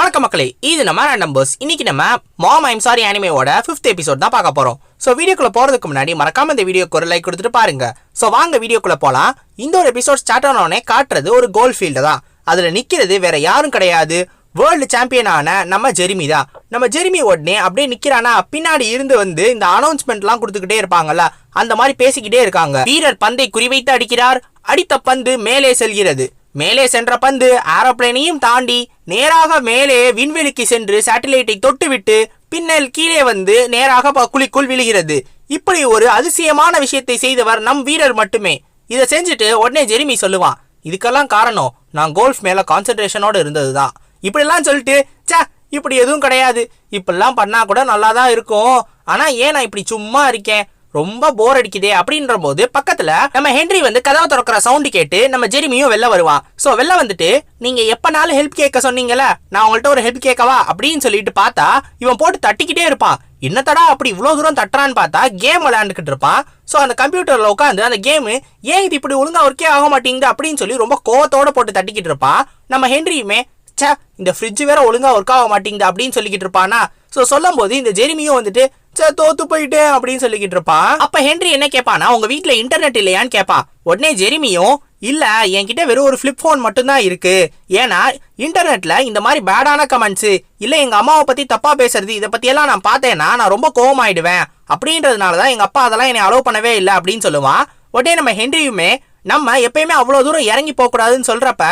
வணக்கம் மக்களே இது நம்ம நம்பர்ஸ் இன்னைக்கு நம்ம மாம் ஐம் சாரி அனிமேவோட ஃபிஃப்த் எபிசோட் தான் பார்க்க போறோம். ஸோ வீடியோக்குள்ள போறதுக்கு முன்னாடி மறக்காம இந்த வீடியோக்கு ஒரு லைக் கொடுத்துட்டு பாருங்க. ஸோ வாங்க வீடியோக்குள்ள போலாம். இந்த ஒரு எபிசோட் ஸ்டார்ட் ஆனோடனே காட்டுறது ஒரு கோல் ஃபீல்டு தான். அதுல நிக்கிறது வேற யாரும் கிடையாது. வேர்ல்டு சாம்பியனான நம்ம ஜெரிமி தான். நம்ம ஜெரிமி உடனே அப்படியே நிக்கிறானா? பின்னாடி இருந்து வந்து இந்த அனௌன்ஸ்மெண்ட்லாம் கொடுத்துக்கிட்டே இருப்பாங்கல்ல அந்த மாதிரி பேசிக்கிட்டே இருக்காங்க. வீரர் பந்தை குறிவைத்து அடிக்கிறார். அடித்த பந்து மேலே செல்கிறது. மேலே சென்ற பந்து ஏரோப்ளேனையும் தாண்டி நேராக மேலே விண்வெளிக்கு சென்று சேட்டலைட்டை தொட்டுவிட்டு பின்னல் கீழே வந்து நேராக ப- குழிக்குள் விழுகிறது. இப்படி ஒரு அதிசயமான விஷயத்தை செய்தவர் நம் வீரர் மட்டுமே. இதை செஞ்சுட்டு உடனே ஜெரிமி சொல்லுவான் இதுக்கெல்லாம் காரணம் நான் கோல்ஃப் மேலே கான்சென்ட்ரேஷனோடு இருந்தது தான் இப்படிலாம் சொல்லிட்டு சே இப்படி எதுவும் கிடையாது. இப்படிலாம் பண்ணால் கூட நல்லா தான் இருக்கும். ஆனால் ஏன் நான் இப்படி சும்மா இருக்கேன்? ரொம்ப போர் அடிக்குதே அப்படின்ற போது பக்கத்துல நம்ம ஹென்றி வந்து கதவை திறக்கிற சவுண்ட் கேட்டு நம்ம ஜெரிமியும் வெளில வருவான். சோ வெளில வந்துட்டு நீங்க எப்பனாலும் ஹெல்ப் கேட்க சொன்னீங்கல்ல? நான் உங்கள்ட்ட ஒரு ஹெல்ப் கேட்கவா? அப்படின்னு சொல்லிட்டு பார்த்தா இவன் போட்டு தட்டிக்கிட்டே இருப்பான். என்னத்தடா அப்படி இவ்வளோ தூரம் தட்டுறான்னு பார்த்தா கேம் விளையாண்டுக்கிட்டு இருப்பான். ஸோ அந்த கம்ப்யூட்டரில் உட்காந்து அந்த கேமு ஏன் இது இப்படி ஒழுங்காக ஒர்க்கே ஆக மாட்டேங்குது? அப்படின்னு சொல்லி ரொம்ப கோவத்தோட போட்டு தட்டிக்கிட்டு இருப்பான். நம்ம ஹென்ரியுமே ச்சே இந்த ஃப்ரிட்ஜ் வேற ஒழுங்காக ஒர்க் ஆக மாட்டேங்குது அப்படின்னு சொல்லிக்கிட்டு இருப்பானா. ஸோ சொல்லும் போது இந்த ஜெரிமியும் வந்துட்டு சே தோத்து போயிட்டேன் அப்படின்னு சொல்லிக்கிட்டு இருப்பா. அப்ப ஹென்றி என்ன கேட்பானா உங்க வீட்டுல இன்டர்நெட் இல்லையான்னு கேட்பா உடனே ஜெரிமியும் இல்ல என்கிட்ட வெறும் ஒரு ஃபிளிப் ஃபோன் மட்டும்தான் இருக்கு. ஏன்னா இன்டர்நெட்ல இந்த மாதிரி பேடான கமெண்ட்ஸ் இல்ல எங்க அம்மாவை பத்தி தப்பா பேசுறது இதை பத்தி எல்லாம் நான் பார்த்தேன்னா நான் ரொம்ப கோவமாயிடுவேன். அப்படின்றதுனால தான் எங்க அப்பா அதெல்லாம் என்னை அலோவ் பண்ணவே இல்லை அப்படின்னு சொல்லுவான் உடனே நம்ம ஹென்ரியுமே நம்ம எப்பயுமே அவ்வளோ தூரம் இறங்கி போகக்கூடாதுன்னு சொல்றப்ப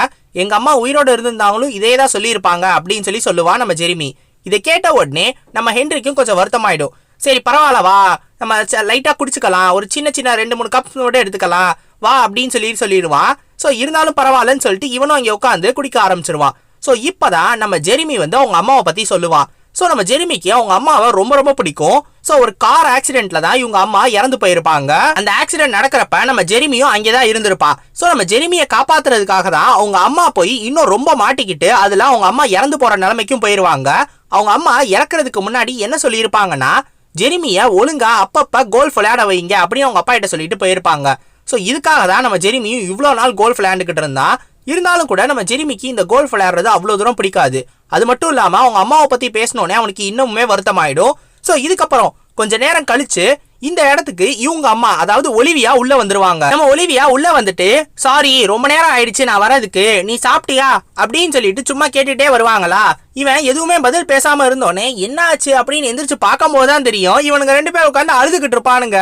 எங்க அம்மா உயிரோடு இருந்திருந்தாங்களும் இதே தான் சொல்லியிருப்பாங்க அப்படின்னு சொல்லி சொல்லுவான் நம்ம ஜெரிமி. இதை கேட்ட உடனே நம்ம ஹென்ரிக்கும் கொஞ்சம் வருத்தமாயிடும். சரி பரவாயில்ல வா. நம்ம லைட்டாக குடிச்சுக்கலாம். ஒரு சின்ன சின்ன ரெண்டு மூணு கப் மட்டும் எடுத்துக்கலாம். வா அப்படின்னு சொல்லி சொல்லிடுவான் ஸோ இருந்தாலும் பரவாயில்லன்னு சொல்லிட்டு இவனும் அங்கே உட்காந்து குடிக்க ஆரம்பிச்சிருவான் ஸோ இப்போதான் நம்ம ஜெரிமி வந்து அவங்க அம்மாவை பற்றி சொல்லுவான் ஸோ நம்ம ஜெரிமிக்கு அவங்க அம்மாவை ரொம்ப ரொம்ப பிடிக்கும். ஸோ ஒரு கார் ஆக்சிடென்ட்ல தான் இவங்க அம்மா இறந்து போயிருப்பாங்க. அந்த ஆக்சிடென்ட் நடக்கிறப்ப நம்ம ஜெரிமியும் அங்கே தான் இருந்திருப்பான் ஸோ நம்ம ஜெரிமியை காப்பாத்துறதுக்காக தான் அவங்க அம்மா போய் இன்னும் ரொம்ப மாட்டிக்கிட்டு அதில் அவங்க அம்மா இறந்து போகிற நிலைமைக்கும் போயிருவாங்க. அவங்க அம்மா இறக்குறதுக்கு முன்னாடி என்ன சொல்லியிருப்பாங்கன்னா ஜெரிமியை ஒழுங்கா அப்பப்போ கோல்ஃப் விளையாட வைங்க அப்படின்னு அவங்க அப்பா கிட்ட சொல்லிட்டு போயிருப்பாங்க. ஸோ இதுக்காக தான் நம்ம ஜெரிமியும் இவ்வளோ நாள் கோல்ஃப் விளையாண்டுக்கிட்டு இருந்தா. இருந்தாலும் கூட நம்ம ஜெரிமிக்கு இந்த கோல்ஃப் விளையாடுறது அவ்வளோ தூரம் பிடிக்காது. அது மட்டும் இல்லாமல் அவங்க அம்மாவை பற்றி பேசினோன்னே அவனுக்கு இன்னுமே வருத்தமாயிடும். ஸோ இதுக்கப்புறம் கொஞ்ச நேரம் கழிச்சு இந்த இடத்துக்கு இவங்க அம்மா அதாவது ஒலிவியா உள்ள வந்துருவாங்க. நம்ம ஒலிவியா உள்ள வந்துட்டு சாரி ரொம்ப நேரம் ஆயிடுச்சு நான் வரதுக்கு நீ சாப்பிட்டியா? அப்படின்னு சொல்லிட்டு சும்மா கேட்டுட்டே வருவாங்களா? இவன் எதுவுமே பதில் பேசாம இருந்தோன்னே என்ன ஆச்சு அப்படின்னு எந்திரிச்சு பார்க்கும் போதுதான் தெரியும் இவனுங்க ரெண்டு பேரும் உட்காந்து அழுதுகிட்டு இருப்பானுங்க.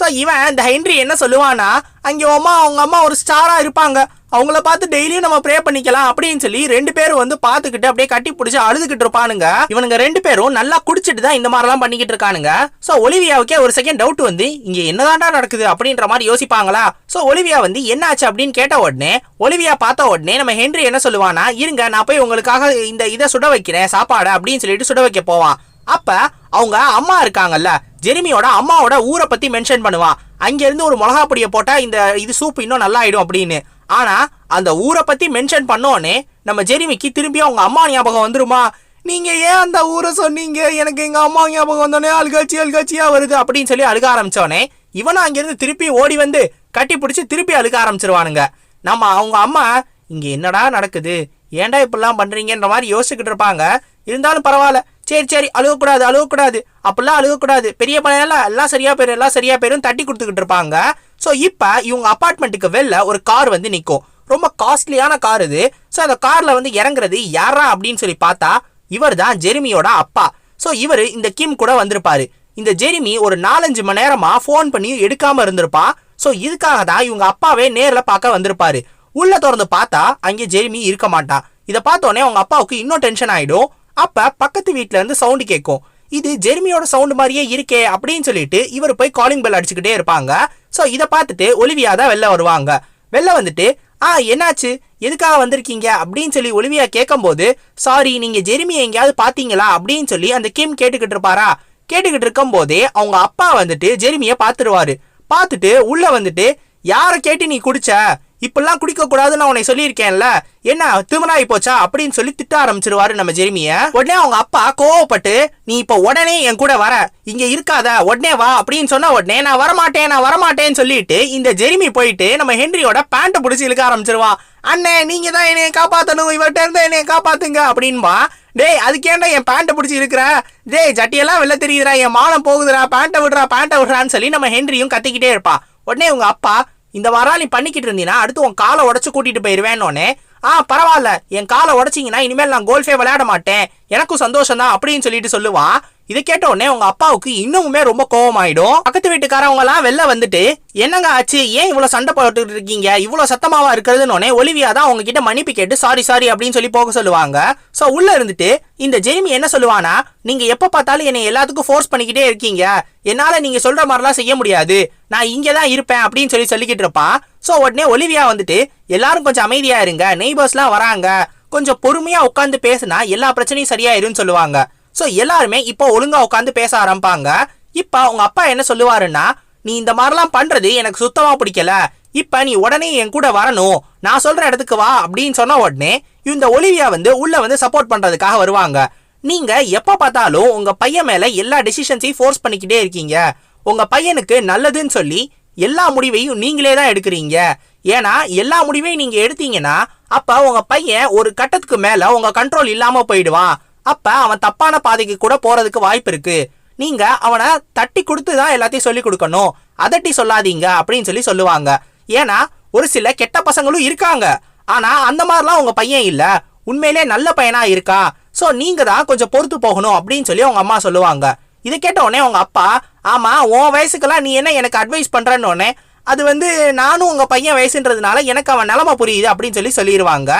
ஸோ இவன் இந்த ஹென்றி என்ன சொல்லுவானா அங்கே அம்மா அவங்க அம்மா ஒரு ஸ்டாராக இருப்பாங்க. அவங்கள பார்த்து டெய்லியும் நம்ம ப்ரே பண்ணிக்கலாம் அப்படின்னு சொல்லி ரெண்டு பேரும் வந்து பார்த்துக்கிட்டு அப்படியே கட்டி பிடிச்சி அழுதுகிட்டு இருப்பானுங்க. இவனுங்க ரெண்டு பேரும் நல்லா குடிச்சிட்டு தான் இந்த மாதிரிலாம் பண்ணிக்கிட்டு இருக்கானுங்க. ஸோ ஒலிவியாவுக்கே ஒரு செகண்ட் டவுட் வந்து இங்கே என்னதான்டா நடக்குது அப்படின்ற மாதிரி யோசிப்பாங்களா? ஸோ ஒலிவியா வந்து என்ன ஆச்சு அப்படின்னு கேட்ட உடனே ஒலிவியா பார்த்த உடனே நம்ம ஹென்றி என்ன சொல்லுவானா இருங்க நான் போய் உங்களுக்காக இந்த இதை சுட வைக்கிறேன் சாப்பாடு அப்படின்னு சொல்லிட்டு சுட வைக்க போவான். அப்ப அவங்க அம்மா இருக்காங்கல்ல ஜெரிமியோட அம்மாவோட ஊரை பத்தி மென்ஷன் பண்ணுவான். அங்கேருந்து ஒரு மிளகா பொடியை போட்டா இந்த இது சூப் இன்னும் நல்லா ஆயிடும் அப்படின்னு. ஆனா அந்த ஊரை பத்தி மென்ஷன் பண்ணோடனே நம்ம ஜெரிமிக்கு திரும்பி அவங்க அம்மா ஞாபகம் வந்துருமா? நீங்க ஏன் அந்த ஊரை சொன்னீங்க? எனக்கு எங்க அம்மா ஞாபகம் வந்தோடனே அழுகாச்சி அழுகாச்சியா வருது அப்படின்னு சொல்லி அழுக ஆரம்பிச்சோடனே இவனும் அங்கிருந்து திருப்பி ஓடி வந்து கட்டி பிடிச்சி திருப்பி அழுக ஆரம்பிச்சிருவானுங்க. நம்ம அவங்க அம்மா இங்க என்னடா நடக்குது? ஏன்டா இப்படிலாம் பண்றீங்கன்ற மாதிரி யோசிச்சுக்கிட்டு இருப்பாங்க. இருந்தாலும் பரவாயில்ல. சரி சரி அழுகக்கூடாது அழுகக்கூடாது. அப்படிலாம் அழுகக்கூடாது. பெரிய பழையெல்லாம் எல்லாம் சரியா போயிடும் எல்லாம் சரியா போயிடும் தட்டி கொடுத்துக்கிட்டு இருப்பாங்க. ஸோ இப்போ இவங்க அப்பார்ட்மெண்ட்டுக்கு வெளில ஒரு கார் வந்து நிற்கும் ரொம்ப காஸ்ட்லியான கார் இது. ஸோ அந்த காரில் வந்து இறங்குறது யாரா அப்படின்னு சொல்லி பார்த்தா இவர் தான் ஜெரிமியோட அப்பா. ஸோ இவர் இந்த கிம் கூட வந்திருப்பாரு. இந்த ஜெரிமி ஒரு நாலஞ்சு மணி நேரமாக ஃபோன் பண்ணி எடுக்காமல் இருந்திருப்பான் ஸோ இதுக்காக தான் இவங்க அப்பாவே நேரில் பார்க்க வந்திருப்பாரு. உள்ளே திறந்து பார்த்தா அங்கே ஜெரிமி இருக்க மாட்டான் இதை பார்த்தோன்னே அவங்க அப்பாவுக்கு இன்னும் டென்ஷன் ஆகிடும் அப்போ பக்கத்து வீட்டில் இருந்து சவுண்டு கேட்கும் இது ஜெர்மியோட சவுண்டு மாதிரியே இருக்கே அப்படின்னு சொல்லிட்டு இவர் போய் காலிங் பெல் அடிச்சுக்கிட்டே இருப்பாங்க. ஸோ இதை பார்த்துட்டு ஒலிவியா தான் வெளில வருவாங்க. வெளில வந்துட்டு ஆ என்னாச்சு? எதுக்காக வந்திருக்கீங்க? அப்படின்னு சொல்லி ஒலிவியா கேட்கும்போது சாரி நீங்கள் ஜெர்மியை எங்கேயாவது பார்த்தீங்களா? அப்படின்னு சொல்லி அந்த கிம் கேட்டுக்கிட்டு இருப்பாரா? கேட்டுக்கிட்டு இருக்கும் போதே அவங்க அப்பா வந்துட்டு ஜெர்மியை பார்த்துருவாரு. பார்த்துட்டு உள்ள வந்துட்டு யாரை கேட்டு நீ குடிச்ச? இப்பெல்லாம் குடிக்கக்கூடாதுன்னு உன்னை சொல்லியிருக்கேன்ல. என்ன திமிராயி போச்சா? அப்படின்னு சொல்லி திட்ட ஆரம்பிச்சிருவாரு நம்ம ஜெரிமிய. உடனே அவங்க அப்பா கோவப்பட்டு நீ இப்ப உடனே என் கூட வர. இங்க இருக்காத. உடனே வா. அப்படின்னு சொன்ன உடனே நான் வரமாட்டேன் நான் வரமாட்டேன்னு சொல்லிட்டு இந்த ஜெரிமி போயிட்டு நம்ம ஹென்ரியோட பேண்ட்டை பிடிச்சி இழுக்க ஆரம்பிச்சிருவான் அண்ணே நீங்க தான் என்னைய காப்பாத்தணும். இவர்கிட்ட இருந்து என்னைய காப்பாத்துங்க. அப்படின்பா. டேய் அதுக்கேண்டா என் பேண்ட்டை பிடிச்சி இருக்கிற டேய் ஜட்டியெல்லாம் வெளில தெரியுதுடா. என் மானம் போகுதுரா பேண்ட்டை விடுறா பேண்ட்டை விடுறான்னு சொல்லி நம்ம ஹென்ரியும் கத்திக்கிட்டே இருப்பா. உடனே உங்க அப்பா இந்த வாரம் நீ பண்ணிக்கிட்டு இருந்தீங்கன்னா அடுத்து உன் காலை உடச்சு கூட்டிட்டு போயிருவேன்னு ஆ பரவாயில்ல. என் காலை உடைச்சிங்கன்னா இனிமேல் நான் கோல்ஃபே விளையாட மாட்டேன். எனக்கும் சந்தோஷம் தான் அப்படின்னு சொல்லிட்டு சொல்லுவான் இதை கேட்ட உடனே உங்க அப்பாவுக்கு இன்னமுமே ரொம்ப கோவமாயிடும். பக்கத்து வீட்டுக்காரவங்க எல்லாம் வெளில வந்துட்டு என்னங்க ஆச்சு? ஏன் இவ்வளவு சண்டை போட்டுட்டு இருக்கீங்க? இவ்வளவு சத்தமாவா இருக்கிறதுன்னு ஒலிவியா தான் உங்ககிட்ட மன்னிப்பு கேட்டு சாரி சாரி அப்படின்னு சொல்லி போக சொல்லுவாங்க. சோ உள்ள இருந்துட்டு இந்த ஜெய்மி என்ன சொல்லுவானா? நீங்க எப்ப பார்த்தாலும் என்னை எல்லாத்துக்கும் ஃபோர்ஸ் பண்ணிக்கிட்டே இருக்கீங்க. என்னால நீங்க சொல்ற மாதிரிலாம் செய்ய முடியாது. நான் இங்கே தான் இருப்பேன் அப்படின்னு சொல்லி சொல்லிக்கிட்டு இருப்பான் ஸோ உடனே ஒலிவியா வந்துட்டு எல்லாரும் கொஞ்சம் அமைதியா இருங்க. நெய்பர்ஸ்லாம் வராங்க. கொஞ்சம் பொறுமையா உட்காந்து பேசினா எல்லா பிரச்சனையும் சரியாயிருன்னு சொல்லுவாங்க. ஸோ எல்லாருமே இப்போ ஒழுங்கா உட்காந்து பேச ஆரம்பிப்பாங்க. இப்போ அவங்க அப்பா என்ன சொல்லுவாருன்னா நீ இந்த மாதிரிலாம் பண்றது எனக்கு சுத்தமா பிடிக்கல. இப்ப நீ உடனே என் கூட வரணும். நான் சொல்ற இடத்துக்கு வா அப்படின்னு சொன்ன உடனே இந்த ஒலிவியா வந்து உள்ள வந்து சப்போர்ட் பண்றதுக்காக வருவாங்க. நீங்க எப்ப பார்த்தாலும் உங்க பையன் மேல எல்லா டெசிஷன்ஸையும் ஃபோர்ஸ் பண்ணிக்கிட்டே இருக்கீங்க. உங்க பையனுக்கு நல்லதுன்னு சொல்லி எல்லா முடிவையும் நீங்களே தான் எடுக்கிறீங்க. ஏன்னா எல்லா முடிவையும் நீங்கள் எடுத்தீங்கன்னா அப்போ உங்கள் பையன் ஒரு கட்டத்துக்கு மேலே உங்கள் கண்ட்ரோல் இல்லாமல் போயிடுவான். அப்போ அவன் தப்பான பாதைக்கு கூட போகிறதுக்கு வாய்ப்பு இருக்குது நீங்கள் அவனை தட்டி கொடுத்து தான் எல்லாத்தையும் சொல்லி கொடுக்கணும். அதட்டி சொல்லாதீங்க அப்படின்னு சொல்லி சொல்லுவாங்க. ஏன்னா ஒரு சில கெட்ட பசங்களும் இருக்காங்க. ஆனால் அந்த மாதிரிலாம் உங்கள் பையன் இல்லை. உண்மையிலே நல்ல பையனாக இருக்கா ஸோ நீங்கள் தான் கொஞ்சம் பொறுத்து போகணும் அப்படின்னு சொல்லி அவங்க அம்மா சொல்லுவாங்க. இதை கேட்ட உடனே உங்க அப்பா ஆமாம் உன் வயசுக்கெல்லாம் நீ என்ன எனக்கு அட்வைஸ் பண்ணுறன்னு உடனே அது வந்து நானும் உங்கள் பையன் வயசுன்றதுனால எனக்கு அவன் நிலமை புரியுது அப்படின்னு சொல்லி சொல்லிடுவாங்க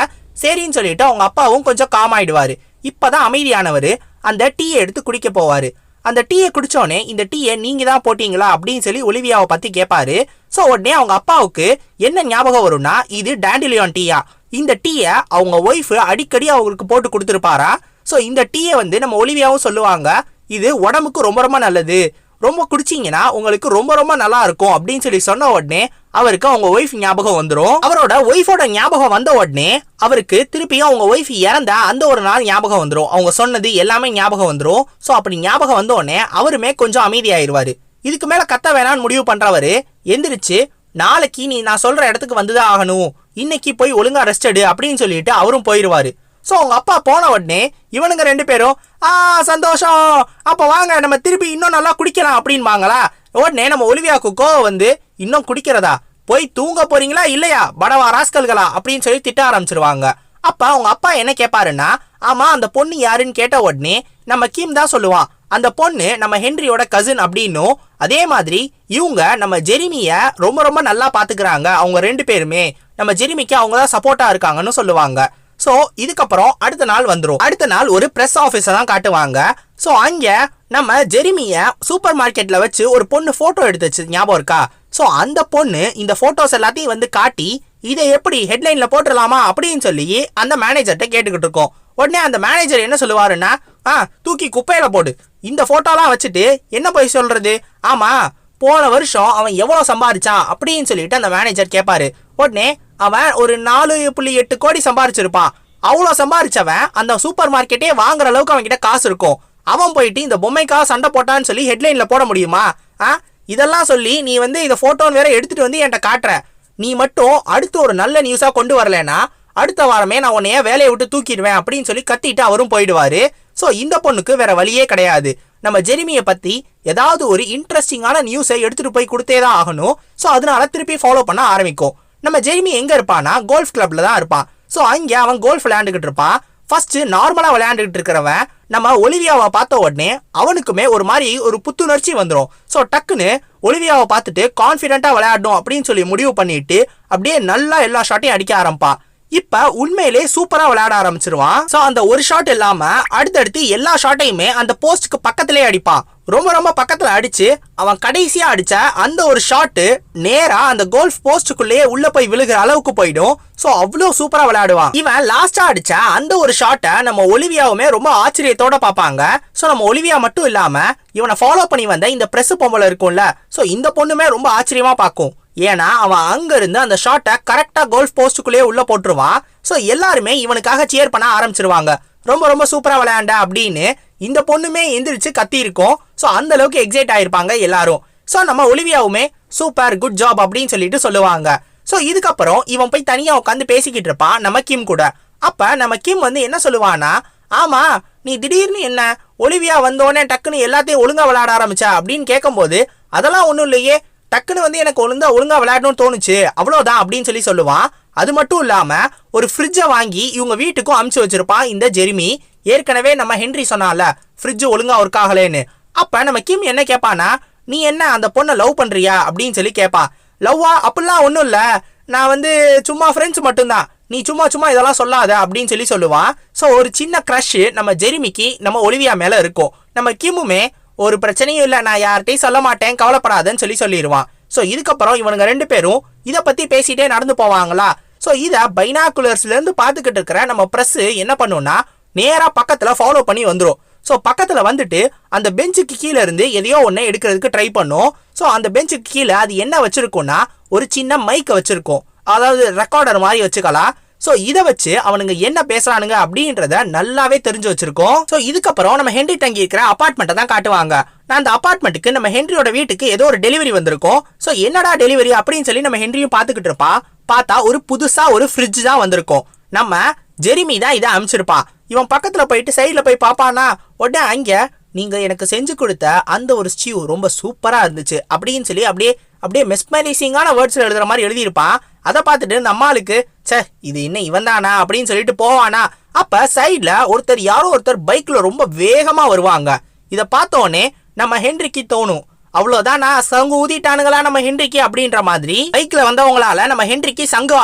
சரின்னு சொல்லிட்டு அவங்க அப்பாவும் கொஞ்சம் காம் ஆகிடுவார் இப்போ தான் அமைதியானவர். அந்த டீயை எடுத்து குடிக்க போவார். அந்த டீயை குடித்தோடனே இந்த டீயை நீங்கள் தான் போட்டிங்களா அப்படின்னு சொல்லி ஒலிவியாவை பற்றி கேட்பாரு ஸோ உடனே அவங்க அப்பாவுக்கு என்ன ஞாபகம் வரும்னா இது டேண்டிலியான் டீயா? இந்த டீயை அவங்க ஒய்ஃப் அடிக்கடி அவங்களுக்கு போட்டு கொடுத்துருப்பாரா? ஸோ இந்த டீயை வந்து நம்ம ஒலிவியாவும் சொல்லுவாங்க இது உடம்புக்கு ரொம்ப ரொம்ப நல்லது. ரொம்ப குடிச்சிங்கன்னா உங்களுக்கு ரொம்ப ரொம்ப நல்லா இருக்கும் அப்படின்னு சொல்லி சொன்ன உடனே அவருக்கு அவங்க ஒய்ஃப் ஞாபகம் வந்துடும் அவரோட ஒய்ஃபோட ஞாபகம் வந்த உடனே அவருக்கு திருப்பியும் அவங்க ஒய்ஃப் இறந்த அந்த ஒரு நாள் ஞாபகம் வந்துடும் அவங்க சொன்னது எல்லாமே ஞாபகம் வந்துடும் ஸோ அப்படி ஞாபகம் வந்த உடனே அவருமே கொஞ்சம் அமைதியாயிருவாரு. இதுக்கு மேல கத்த வேணாம்னு முடிவு பண்றவரு எந்திரிச்சு நாளைக்கு நீ நான் சொல்ற இடத்துக்கு வந்துதான் ஆகணும். இன்னைக்கு போய் ஒழுங்கா ரெஸ்ட் எடு அப்படின்னு சொல்லிட்டு அவரும் போயிருவாரு. ஸோ அவங்க அப்பா போன உடனே இவனுங்க ரெண்டு பேரும் ஆ சந்தோஷம். அப்போ வாங்க நம்ம திருப்பி இன்னும் நல்லா குடிக்கலாம் அப்படின்பாங்களா? உடனே நம்ம ஒலிவியாவுக்கு கோவம் வந்து இன்னும் குடிக்கிறதா? போய் தூங்க போறீங்களா இல்லையா? படவா ராஸ்கல்களா? அப்படின்னு சொல்லி திட்ட ஆரம்பிச்சிருவாங்க. அப்போ அவங்க அப்பா என்ன கேட்பாருன்னா ஆமா அந்த பொண்ணு யாருன்னு கேட்ட உடனே நம்ம கீம் தான் சொல்லுவான். அந்த பொண்ணு நம்ம ஹென்ரியோட கசின் அப்படின்னும் அதே மாதிரி இவங்க நம்ம ஜெரிமியை ரொம்ப ரொம்ப நல்லா பார்த்துக்கிறாங்க அவங்க ரெண்டு பேருமே நம்ம ஜெரிமிக்கு அவங்க தான் சப்போர்ட்டாக இருக்காங்கன்னு சொல்லுவாங்க. ஸோ இதுக்கப்புறம் அடுத்த நாள் வந்துடும் அடுத்த நாள் ஒரு ப்ரெஸ் ஆஃபீஸை தான் காட்டுவாங்க. ஸோ அங்கே நம்ம ஜெரிமியை சூப்பர் மார்க்கெட்டில் வச்சு ஒரு பொண்ணு ஃபோட்டோ எடுத்துச்சு ஞாபகம் இருக்கா? ஸோ அந்த பொண்ணு இந்த ஃபோட்டோஸ் எல்லாத்தையும் வந்து காட்டி இதை எப்படி ஹெட்லைனில் போட்டுடலாமா அப்படின்னு சொல்லி அந்த மேனேஜர்கிட்ட கேட்டுக்கிட்டு இருக்கோம். உடனே அந்த மேனேஜர் என்ன சொல்லுவாருன்னா ஆ தூக்கி குப்பையில் போடு. இந்த ஃபோட்டோலாம் வச்சுட்டு என்ன போய் சொல்கிறது ஆமாம் போன வருஷம் அவன் எவ்வளோ சம்பாரிச்சான்? அப்படின்னு சொல்லிட்டு அந்த மேனேஜர் கேட்பாரு உடனே அவன் ஒரு நாலு புள்ளி எட்டு கோடி சம்பாரிச்சிருப்பான். அவ்வளோ சம்பாரிச்சவன் அந்த சூப்பர் மார்க்கெட்டே வாங்குற அளவுக்கு அவன்கிட்ட காசு இருக்கும். அவன் போயிட்டு இந்த பொம்மைக்காக சண்டை போட்டான்னு சொல்லி ஹெட்லைனில் போட முடியுமா? ஆ? இதெல்லாம் சொல்லி நீ வந்து இதை ஃபோட்டோன்னு வேற எடுத்துட்டு வந்து என்கிட்ட காட்டுற. நீ மட்டும் அடுத்து ஒரு நல்ல நியூஸாக கொண்டு வரலனா அடுத்த வாரமே நான் உன்னைய வேலையை விட்டு தூக்கிடுவேன் அப்படின்னு சொல்லி கத்திட்டு அவரும் போயிடுவாரு. ஸோ இந்த பொண்ணுக்கு வேற வழியே கிடையாது. நம்ம ஜெரிமியை பற்றி ஏதாவது ஒரு இன்ட்ரெஸ்டிங்கான நியூஸை எடுத்துகிட்டு போய் கொடுத்தே தான் ஆகணும். ஸோ அதனால திருப்பி ஃபாலோ பண்ண ஆரம்பிக்கும். நம்ம ஜெய்மி எங்க இருப்பானா கோல்ஃப் கிளப்ல தான் இருப்பான். ஸோ அங்கே அவன் கோல்ஃப் விளையாண்டுக்கிட்டு இருப்பான். ஃபர்ஸ்ட் நார்மலா விளையாண்டுக்கிட்டு இருக்கிறவன் நம்ம ஒலிவியாவை பார்த்த உடனே அவனுக்குமே ஒரு மாதிரி ஒரு புத்துணர்ச்சி வந்துடும் ஸோ டக்குன்னு ஒலிவியாவை பார்த்துட்டு கான்ஃபிடென்ட்டா விளையாடணும் அப்படின்னு சொல்லி முடிவு பண்ணிட்டு அப்படியே நல்லா எல்லா ஷாட்டையும் அடிக்க ஆரம்பிப்பான். இப்ப உண்மையிலே சூப்பரா விளையாட ஆரம்பிச்சிருவான். சோ அந்த ஒரு ஷாட் இல்லாம அடுத்தடுத்து எல்லா ஷாட்டையுமே அந்த போஸ்ட்டுக்கு பக்கத்திலே அடிப்பான். ரொம்ப ரொம்ப பக்கத்துல அடிச்சு அவன் கடைசியா அடிச்ச அந்த ஒரு ஷாட்டு நேரா அந்த கோல்ஃப் போஸ்டுக்குள்ளேயே உள்ள போய் விழுகிற அளவுக்கு போயிடும். சோ அவ்வளோ சூப்பரா விளையாடுவான். இவன் லாஸ்டா அடிச்ச அந்த ஒரு ஷாட்டை நம்ம ஒலிவியாவுமே ரொம்ப ஆச்சரியத்தோட பார்ப்பாங்க. சோ நம்ம ஒலிவியா மட்டும் இல்லாம இவனை ஃபாலோ பண்ணி வந்த இந்த பிரஸ் பொம்பளை இருக்கும்ல. சோ இந்த பொண்ணுமே ரொம்ப ஆச்சரியமா பார்க்கும். ஏன்னா அவன் அங்கேருந்து அந்த ஷாட்டை கரெக்டாக கோல்ஃப் போஸ்டுக்குள்ளேயே உள்ளே போட்டுருவான் ஸோ எல்லாருமே இவனுக்காக சியர் பண்ண ஆரம்பிச்சிருவாங்க. ரொம்ப ரொம்ப சூப்பராக விளையாண்ட அப்படின்னு இந்த பொண்ணுமே எந்திரிச்சு கத்தி இருக்கும் அந்தளவுக்கு அந்த அளவுக்கு எக்ஸைட் ஆயிருப்பாங்க எல்லாரும். ஸோ நம்ம ஒலிவியாவுமே சூப்பர் குட் ஜாப் அப்படின்னு சொல்லிட்டு சொல்லுவாங்க. ஸோ இதுக்கப்புறம் இவன் போய் தனியாக உட்காந்து பேசிக்கிட்டு இருப்பான் நம்ம கிம் கூட. அப்போ நம்ம கிம் வந்து என்ன சொல்லுவானா ஆமாம் நீ திடீர்னு என்ன ஒலிவியா வந்தோடனே டக்குன்னு எல்லாத்தையும் ஒழுங்காக விளையாட ஆரம்பிச்சா? அப்படின்னு கேட்கும்போது அதெல்லாம் ஒன்றும் இல்லையே டக்குன்னு வந்து எனக்கு ஒழுங்கா ஒழுங்கா விளையாடணும்னு தோணுச்சு அவ்வளோதான் அப்படின்னு சொல்லி சொல்லுவான். அது மட்டும் இல்லாமல் ஒரு ஃப்ரிட்ஜை வாங்கி இவங்க வீட்டுக்கும் அமுச்சு வச்சிருப்பான் இந்த ஜெரிமி. ஏற்கனவே நம்ம ஹென்றி சொன்னால ஃப்ரிட்ஜ் ஒழுங்கா ஒர்க் ஆகலேன்னு. அப்போ நம்ம கிம் என்ன கேட்பானா நீ என்ன அந்த பொண்ணை லவ் பண்ணுறியா அப்படின்னு சொல்லி கேட்பான் லவ்வா அப்படிலாம் ஒன்றும் இல்லை. நான் வந்து சும்மா ஃப்ரெண்ட்ஸ் மட்டும்தான். நீ சும்மா சும்மா இதெல்லாம் சொல்லாத அப்படின்னு சொல்லி சொல்லுவான். ஸோ ஒரு சின்ன க்ரஷ் நம்ம ஜெரிமிக்கு நம்ம ஒலிவியா மேலே இருக்கும். நம்ம கிம்முமே ஒரு பிரச்சனையும் இல்லை நான் யார்கிட்டையும் சொல்ல மாட்டேன் கவலைப்படாதன்னு சொல்லி சொல்லிடுவான் ஸோ இதுக்கப்புறம் இவனுங்க ரெண்டு பேரும் இதை பற்றி பேசிட்டே நடந்து போவாங்களா? ஸோ இதை பைனாகுலர்ஸ்லேருந்து பார்த்துக்கிட்டு இருக்கிற நம்ம ப்ரெஸ்ஸு என்ன பண்ணுன்னா நேராக பக்கத்தில் ஃபாலோ பண்ணி வந்துடும் ஸோ பக்கத்தில் வந்துட்டு அந்த பெஞ்சுக்கு கீழே இருந்து எதையோ ஒன்று எடுக்கிறதுக்கு ட்ரை பண்ணும். ஸோ அந்த பெஞ்சுக்கு கீழே அது என்ன வச்சுருக்கோன்னா ஒரு சின்ன மைக்கை வச்சுருக்கோம். அதாவது ரெக்கார்டர் மாதிரி வச்சுக்கலாம். ஸோ இதை வச்சு அவனுங்க என்ன பேசுறானுங்க அப்படின்றத நல்லாவே தெரிஞ்சு வச்சிருக்கோம். ஸோ இதுக்கப்புறம் நம்ம ஹென்றி தங்கி இருக்கிற அப்பார்ட்மெண்ட்டை தான் காட்டுவாங்க. நான் அந்த அப்பார்ட்மெண்ட்டுக்கு நம்ம ஹென்ரியோட வீட்டுக்கு ஏதோ ஒரு டெலிவரி வந்திருக்கும். ஸோ என்னடா டெலிவரி அப்படின்னு சொல்லி நம்ம ஹென்ரியும் பார்த்துக்கிட்டு இருப்பான் பார்த்தா ஒரு புதுசா ஒரு ஃப்ரிட்ஜ் தான் வந்திருக்கும். நம்ம ஜெரிமி தான் இதை அனுப்பிச்சிருப்பான் இவன் பக்கத்துல போயிட்டு சைடில் போய் பார்ப்பானா? உடனே அங்கே நீங்க எனக்கு செஞ்சு கொடுத்த அந்த ஒரு ஸ்டியூ ரொம்ப சூப்பரா இருந்துச்சு. அப்படின்னு சொல்லி அப்படியே அப்படியே மெஸ்மரைசிங்கான வேர்ட்ஸ்ல எழுதுற மாதிரி எழுதியிருப்பான். அதை பார்த்துட்டு நம்ம ஆளுக்கு ச்சே இது என்ன இவன் தானா அப்படின்னு சொல்லிட்டு போவானா? அப்போ சைடில் ஒருத்தர் யாரோ ஒருத்தர் பைக்கில் ரொம்ப வேகமாக வருவாங்க. இதை பார்த்தோன்னே நம்ம ஹென்ரிக்கு தோணும். அவ்வளோதானா சங்கு ஊதிட்டானுங்களா நம்ம ஹென்ரிக்கு அப்படின்ற மாதிரி. பைக்கில் வந்தவங்களால நம்ம ஹென்ரிக்கு சங்கா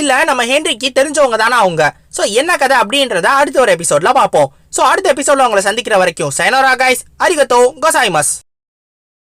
இல்லை நம்ம ஹென்ரிக்கு தெரிஞ்சவங்க தானே அவங்க? ஸோ என்ன கதை அப்படின்றத அடுத்த ஒரு எபிசோடில் பார்ப்போம். ஸோ அடுத்த எபிசோட்ல உங்களை சந்திக்கிற வரைக்கும் சைனோரா கைஸ் அரிகத்தோ கோசாய்மஸ்